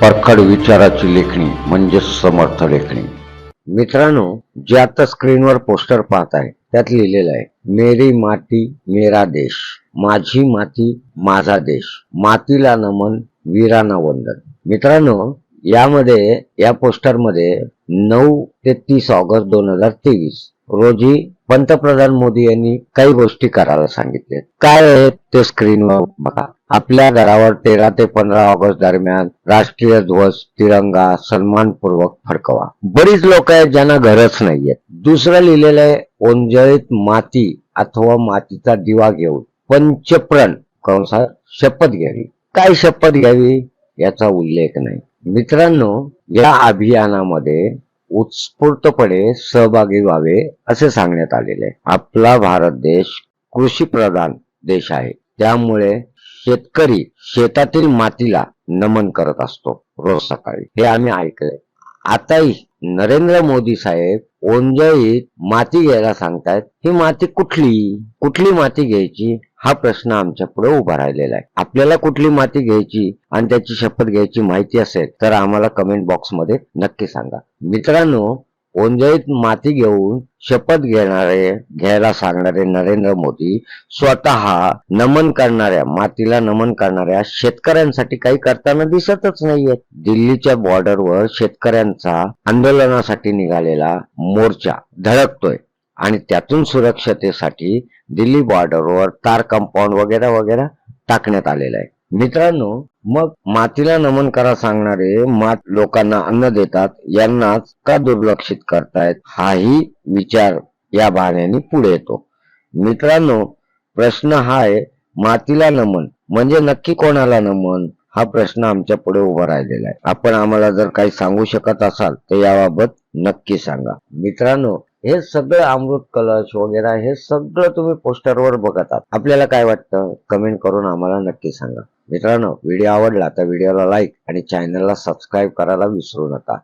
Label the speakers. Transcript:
Speaker 1: परखड विचाराची लेखणी म्हणजे समर्थ लेखणी. मित्रांनो जे आता स्क्रीनवर पोस्टर पाहत आहे त्यात लिहिलेलं आहे मेरी माती मेरा देश माझी माती माझा देश मातीला नमन वीरांना वंदन. मित्रांनो यामध्ये या पोस्टरमध्ये नऊ ते तीस ऑगस्ट दोन हजार तेवीस रोजी पंतप्रधान मोदी यांनी काही गोष्टी करायला सांगितले काय आहे ते स्क्रीनवर बघा. आपल्या घरावर तेरा ते पंधरा ऑगस्ट दरम्यान राष्ट्रीय ध्वज तिरंगा सन्मानपूर्वक फडकवा. बरीच लोक आहेत ज्यांना घरच नाहीयेत दुसरं लिहिलेलं आहे ओंजळीत माती अथवा मातीचा दिवा घेऊन पंचप्रण कंसात शपथ घ्यावी. काय शपथ घ्यावी याचा उल्लेख नाही. मित्रांनो या अभियानामध्ये उत्स्फूर्तपणे सहभागी व्हावे असे सांगण्यात आलेले आपला भारत देश कृषी प्रधान देश आहे. त्यामुळे शेतकरी शेतातील मातीला नमन करत असतो रोज सकाळी. हे आम्ही ऐकले आताही नरेंद्र मोदी साहेब ओंजळीत माती घ्यायला सांगतायत ही माती कुठली? कुठली माती घ्यायची? हा प्रश्न आमच्या पुढे उभा राहिलेला आहे. आपल्याला कुठली माती घ्यायची आणि त्याची शपथ घ्यायची माहिती असेल तर आम्हाला कमेंट बॉक्समध्ये नक्की सांगा. मित्रांनो ओंजळीत माती घेऊन शपथ घेणारे घ्यायला सांगणारे नरेंद्र मोदी स्वतः नमन करणाऱ्या मातीला नमन करणाऱ्या शेतकऱ्यांसाठी काही करताना दिसतच नाहीये दिल्लीच्या बॉर्डरवर शेतकऱ्यांचा आंदोलनासाठी निघालेला मोर्चा धडकतोय आणि त्यातून सुरक्षतेसाठी दिल्ली बॉर्डरवर तार कंपाऊंड वगैरे वगैरे टाकण्यात आलेलं आहे. मित्रांनो मग मातीला नमन करा सांगणारे मात लोकांना अन्न देतात यांनाच का दुर्लक्षित करतायत? हाही विचार या बहाण्याने पुढे येतो. मित्रांनो प्रश्न हा आहे मातीला नमन म्हणजे नक्की कोणाला नमन? हा प्रश्न आमच्या पुढे उभा राहिलेला आहे. आपण आम्हाला जर काही सांगू शकत असाल तर याबाबत नक्की सांगा. मित्रांनो हे सगळं अमृत कलश वगैरे हे सगळं तुम्ही पोस्टरवर बघतात आपल्याला काय वाटतं? कमेंट करून आम्हाला नक्की सांगा. मित्रांनो व्हिडिओ आवडला तर व्हिडिओला लाईक आणि चॅनलला सबस्क्राईब करायला विसरू नका.